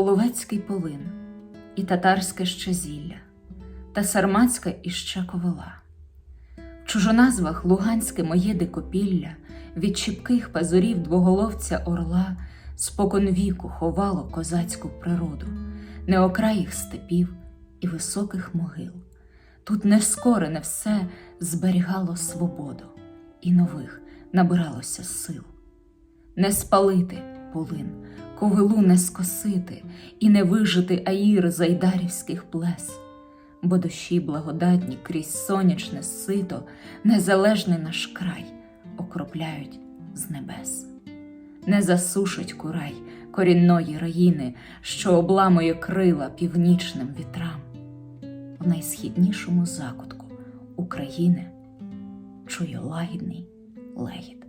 половецький полин, і татарське щезілля, та сарматська іще ковила. В чужоназвах луганське моє дикопілля, від чіпких пазурів двоголовця орла, спокон віку ховало козацьку природу, неокраїх степів і високих могил. Тут невскорене все зберігало свободу, і нових набиралося сил. Не спалити полин, ковилу не скосити і не вижити аїр зайдарівських плес, бо дощі благодатні крізь сонячне сито, незалежний наш край окропляють з небес. Не засушить курай корінної раїни, що обламує крила північним вітрам. В найсхіднішому закутку України чую лагідний легіт.